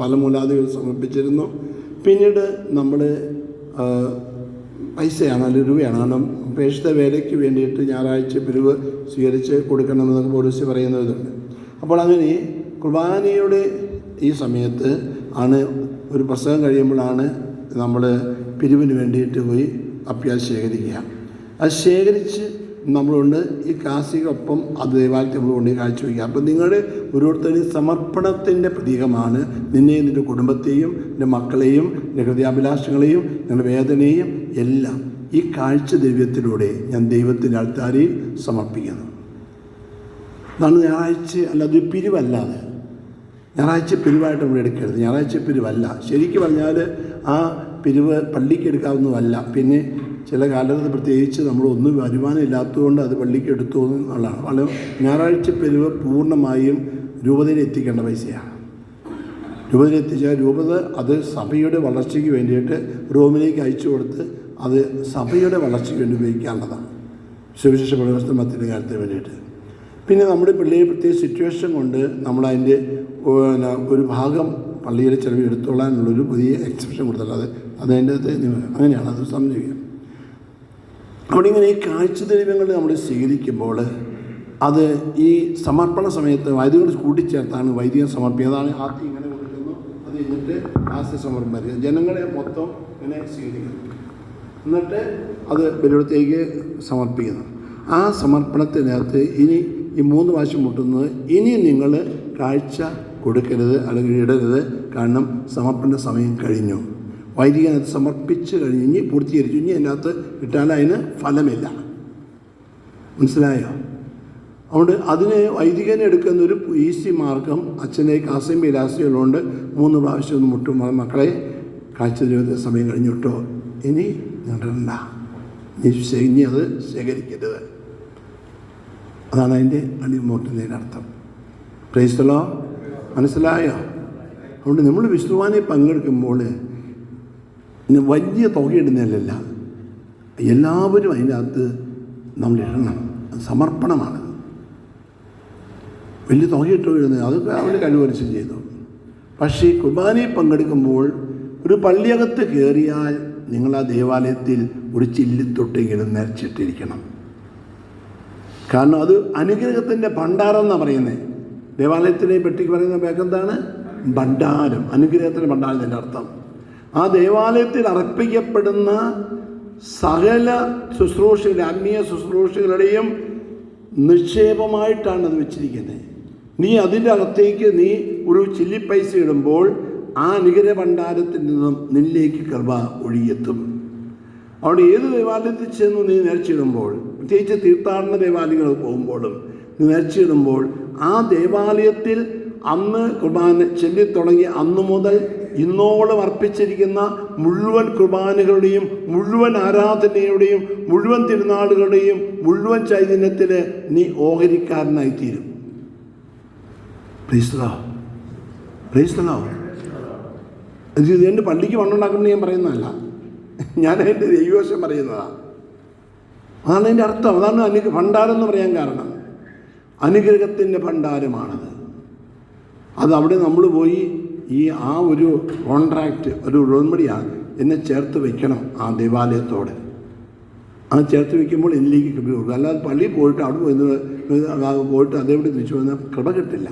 പല മൂലാദികൾ സമർപ്പിച്ചിരുന്നു. പിന്നീട് നമ്മൾ പൈസയാണ് അല്ലെങ്കിൽ രൂപയാണ്. കാരണം പേക്ഷിത വേലയ്ക്ക് വേണ്ടിയിട്ട് ഞായറാഴ്ച പിരിവ് സ്വീകരിച്ച് കൊടുക്കണമെന്നൊക്കെ പോലീസ് പറയുന്ന ഇതുണ്ട്. അപ്പോൾ അങ്ങനെ കുർബാനയുടെ ഈ സമയത്ത് ആണ് ഒരു പ്രസംഗം കഴിയുമ്പോഴാണ് നമ്മൾ പിരിവിന് വേണ്ടിയിട്ട് പോയി അഭ്യാസ ശേഖരിക്കുക. അത് ശേഖരിച്ച് നമ്മളുണ്ട് ഈ കാശികൊപ്പം അത് ദൈവാലയത്തിൽ നമ്മൾ കൊണ്ട് കാഴ്ചവെക്കുക. അപ്പം നിങ്ങളുടെ ഓരോരുത്തരും സമർപ്പണത്തിന്റെ പ്രതീകമാണ്. നിന്നെയും നിന്റെ കുടുംബത്തെയും നിന്റെ മക്കളെയും നിന്റെ ഹൃദയാഭിലാഷങ്ങളെയും നിങ്ങളുടെ വേദനയും എല്ലാം ഈ കാഴ്ച ദൈവത്തിലൂടെ ഞാൻ ദൈവത്തിന്റെ ആൾക്കാരെ സമർപ്പിക്കുന്നു. അതാണ് ഞായറാഴ്ച അല്ലാതെ പിരിവല്ലാതെ. ഞായറാഴ്ച പിരിവായിട്ട് നമ്മൾ എടുക്കരുത്. ഞായറാഴ്ച പിരിവല്ല. ശരിക്കും പറഞ്ഞാൽ ആ പിരിവ് പള്ളിക്ക് എടുക്കാവുന്നതല്ല. പിന്നെ ചില കാലത്ത് പ്രത്യേകിച്ച് നമ്മൾ ഒന്നും വരുമാനം ഇല്ലാത്തതുകൊണ്ട് അത് പള്ളിക്ക് എടുത്തു എന്നുള്ളതാണ്. വളരെ ഞായറാഴ്ച പിരിവ് പൂർണമായും രൂപതയിൽ എത്തിക്കേണ്ട പൈസയാണ് രൂപതയിൽ എത്തിച്ചാൽ രൂപത അത് സഭയുടെ വളർച്ചയ്ക്ക് വേണ്ടിയിട്ട് റോമിലേക്ക് അയച്ചു കൊടുത്ത് അത് സഭയുടെ വളർച്ചയ്ക്ക് വേണ്ടി ഉപയോഗിക്കാനുള്ളതാണ്. സുവിശേഷ പ്രവർത്തനത്തിന്റെ കാര്യത്തിന് വേണ്ടിയിട്ട്. പിന്നെ നമ്മുടെ പിള്ളേർ പ്രത്യേക സിറ്റുവേഷൻ കൊണ്ട് നമ്മളതിന്റെ ഒരു ഭാഗം പള്ളിയുടെ ചിലവ് എടുത്തോളാനുള്ളൊരു പുതിയ എക്സെപ്ഷൻ കൊടുത്തല്ലോ അത് അതിന്റെ അകത്ത് അങ്ങനെയാണ് അത് സംഭവിക്കുക. അവിടെ ഇങ്ങനെ ഈ കാഴ്ച ദൈവങ്ങൾ നമ്മൾ സ്വീകരിക്കുമ്പോൾ അത് ഈ സമർപ്പണ സമയത്ത് വൈദികർ കൂട്ടിച്ചേർത്താണ് വൈദികം സമർപ്പിക്കുന്നത് അതാണ് ഇങ്ങനെ കൊടുക്കുന്നു. അത് കഴിഞ്ഞിട്ട് ആസ്യ സമർപ്പണം ജനങ്ങളെ മൊത്തം ഇങ്ങനെ സ്വീകരിക്കുന്നു. എന്നിട്ട് അത് ബലിയിടത്തേക്ക് സമർപ്പിക്കുന്നു. ആ സമർപ്പണത്തിനകത്ത് ഇനി ഈ മൂന്ന് പ്രാവശ്യം മുട്ടുന്നത് ഇനി നിങ്ങൾ കാഴ്ച കൊടുക്കരുത് അല്ലെങ്കിൽ ഇടരുത്. കാരണം സമർപ്പണ സമയം കഴിഞ്ഞു. വൈദികനത് സമർപ്പിച്ച് കഴിഞ്ഞ് ഇനി പൂർത്തീകരിച്ചു. ഇനി അതിനകത്ത് ഇട്ടാൽ അതിന് ഫലമില്ല. മനസ്സിലായോ? അതുകൊണ്ട് അതിന് വൈദികനെ എടുക്കുന്ന ഒരു ഈസി മാർഗം അച്ഛനെ കാസയും വിലാസികളുണ്ട് മൂന്ന് പ്രാവശ്യം ഒന്ന് മുട്ടും മക്കളെ കാഴ്ച ദൈവത്തെ സമയം കഴിഞ്ഞു കിട്ടോ. ഇനി നടണ്ട ശേ- ഇനി അത് ശേഖരിക്കരുത്. അതാണ് അതിന്റെ അടിമോട്ടിന്റെ അർത്ഥം പ്രൈസ്തലോ മനസ്സിലായോ? അതുകൊണ്ട് നമ്മൾ വിഷ്ണുവാനെ പങ്കെടുക്കുമ്പോൾ വലിയ തുകയിടുന്നതിലല്ല എല്ലാവരും അതിന്റെ അകത്ത് നമ്മൾ ഇടണം. സമർപ്പണമാണ്. വലിയ തുകയിട്ട് ഇടുന്നത് അതൊക്കെ അവർ കഴിവനുസരിച്ച് ചെയ്തു. പക്ഷേ കുർബാനയിൽ പങ്കെടുക്കുമ്പോൾ ഒരു പള്ളിയകത്ത് കയറിയാൽ നിങ്ങൾ ആ ദേവാലയത്തിൽ ഒരു ചില്ലിത്തൊട്ടെങ്കിലും നിരച്ചിട്ടിരിക്കണം കാരണം അത് അനുഗ്രഹത്തിന്റെ ഭണ്ഡാരം എന്നാണ് പറയുന്നത്. ദേവാലയത്തിനെ പെട്ടിക്ക് പറയുന്ന എന്താണ്? ഭണ്ഡാരം. അനുഗ്രഹത്തിന്റെ ഭണ്ഡാരം എന്റെ അർത്ഥം. ആ ദേവാലയത്തിൽ അർപ്പിക്കപ്പെടുന്ന സകല ശുശ്രൂഷകൾ ആത്മീയ ശുശ്രൂഷകളുടെയും നിക്ഷേപമായിട്ടാണ് അത് വെച്ചിരിക്കുന്നത്. നീ അതിന്റെ അകത്തേക്ക് നീ ഒരു ചില്ലി പൈസ ഇടുമ്പോൾ ആ അനുഗ്രഹ ഭണ്ഡാരത്തിൽ നിന്നും നിന്നിലേക്ക് കൃപ ഒഴിയെത്തും അവിടെ ഏത് ദേവാലയത്തിൽ ചെന്ന് നീ നേർച്ചിടുമ്പോൾ പ്രത്യേകിച്ച് തീർത്ഥാടന ദേവാലയങ്ങൾ പോകുമ്പോഴും നീ നേർച്ചിടുമ്പോൾ ആ ദേവാലയത്തിൽ അന്ന് കുർബാന ചൊല്ലിത്തുടങ്ങി അന്നു മുതൽ ഇന്നോളം അർപ്പിച്ചിരിക്കുന്ന മുഴുവൻ കുർബാനകളുടെയും മുഴുവൻ ആരാധനയുടെയും മുഴുവൻ തിരുനാളുകളുടെയും മുഴുവൻ ചൈതന്യത്തിൽ നീ പ്ലീസ്തലോ പ്ലീസ്തലോ ഇത് എന്റെ പള്ളിക്ക് മണ്ണുണ്ടാക്കുമെന്ന് ഞാൻ പറയുന്നതല്ല. ഞാൻ എന്റെ ദൈവവശം പറയുന്നതാണ് അതാണ് എന്റെ അർത്ഥം. അതാണ് എനിക്ക് ഭണ്ഡാരം എന്ന് പറയാൻ കാരണം. അനുഗ്രഹത്തിന്റെ ഭണ്ഡാരമാണത്. അത് അവിടെ നമ്മൾ പോയി ഈ ആ ഒരു കോൺട്രാക്റ്റ് ഒരു ഉടമ്പടിയാണ് എന്നെ ചേർത്ത് വെക്കണം ആ ദേവാലയത്തോട്. ആ ചേർത്ത് വെക്കുമ്പോൾ എന്നിലേക്ക് കൃപ കൊടുക്കും. അല്ലാതെ പള്ളിയിൽ പോയിട്ട് അവിടെ പോയി പോയിട്ട് അതേവിടെ തിരിച്ചു വന്നാൽ കൃപ കിട്ടില്ല.